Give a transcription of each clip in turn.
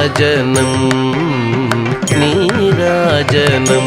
నీరాజనం నీరాజనం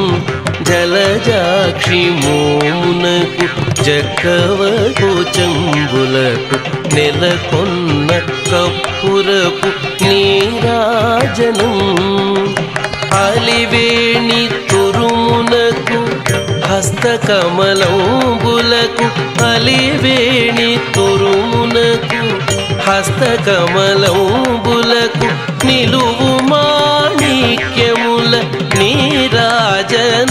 జలజాక్షి మోమునకు జక్కవకు చంబులకు నెలకొన్న కప్పురపు నీరాజనం అలివేణి తురుమునకు హస్తకమలంబులకు అలివేణి తురుమునకు హస్తకమలంబులకు నిలువు మాణిక్యముల నీరాజనం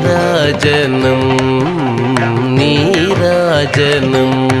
నీరాజనం చరణ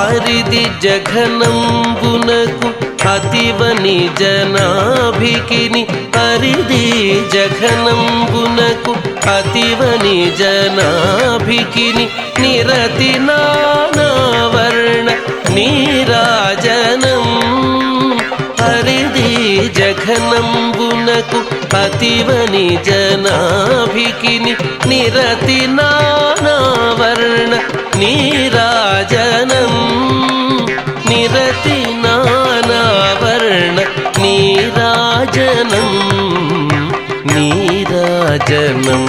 అరిది జఘనంబునకు అతివని జనాభికిని అరిది జఘనంబునకు అతివని జనాభికిని నిరతి నానావర్ణ నీరాజనం. హరిది జఘనంబునకు అతివని జనాభికిని నిరతి నానావర్ణ నీరాజనం నీరాజనం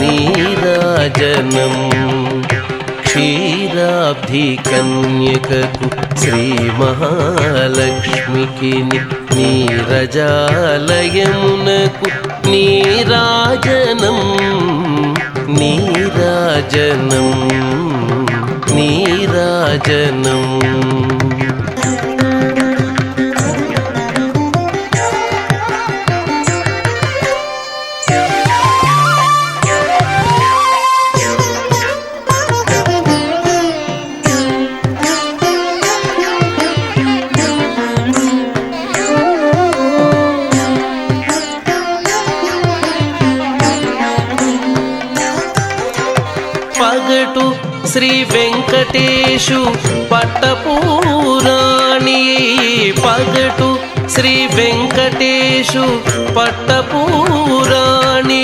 నీరాజనం. క్షీరాబ్ధి కన్యకకు శ్రీ మహాలక్ష్మికి నీరజాలయమునకు నీరాజనం నీరాజనం నీరాజనం. వెంకటేశు పట్టపూరాణి పగటు శ్రీ వెంకటేశు పట్టపూరాణి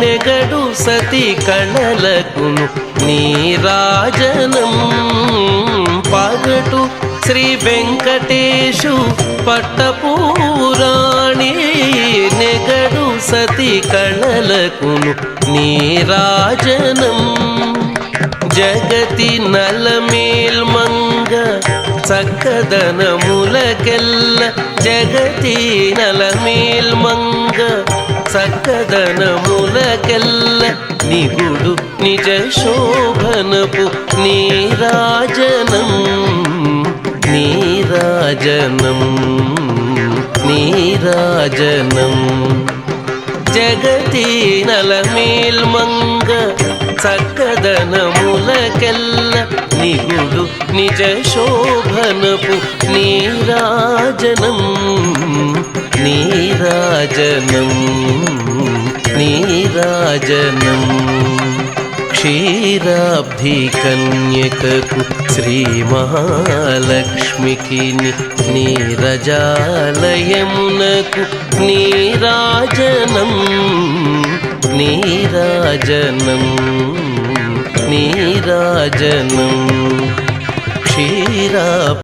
నెగడు సతి కళలకును నీరాజనం పగటు శ్రీ వెంకటేశు పట్టపూరాణి నెగడు సతి కళలకును నీరాజనం జగతి నలమేల్మంగ చక్కదనములకెల్ల జగతి నలమేల్మంగ చక్కదనములకెల్ల నిగుడు నిజ శోభనపు నీరాజనం నీరాజనం నీరాజనం జగతి నలమేల్మంగ చక్కదనములకెల్ల నిగుడు నిజ శోభనపు నీరాజనం. నీరాజనం నీరాజనం. క్షీరాబ్ధి కన్యకకు శ్రీ మహాలక్ష్మికి నీరజాలయమునకు నీరాజనం. నీరాజనం నీరాజనం క్షీరా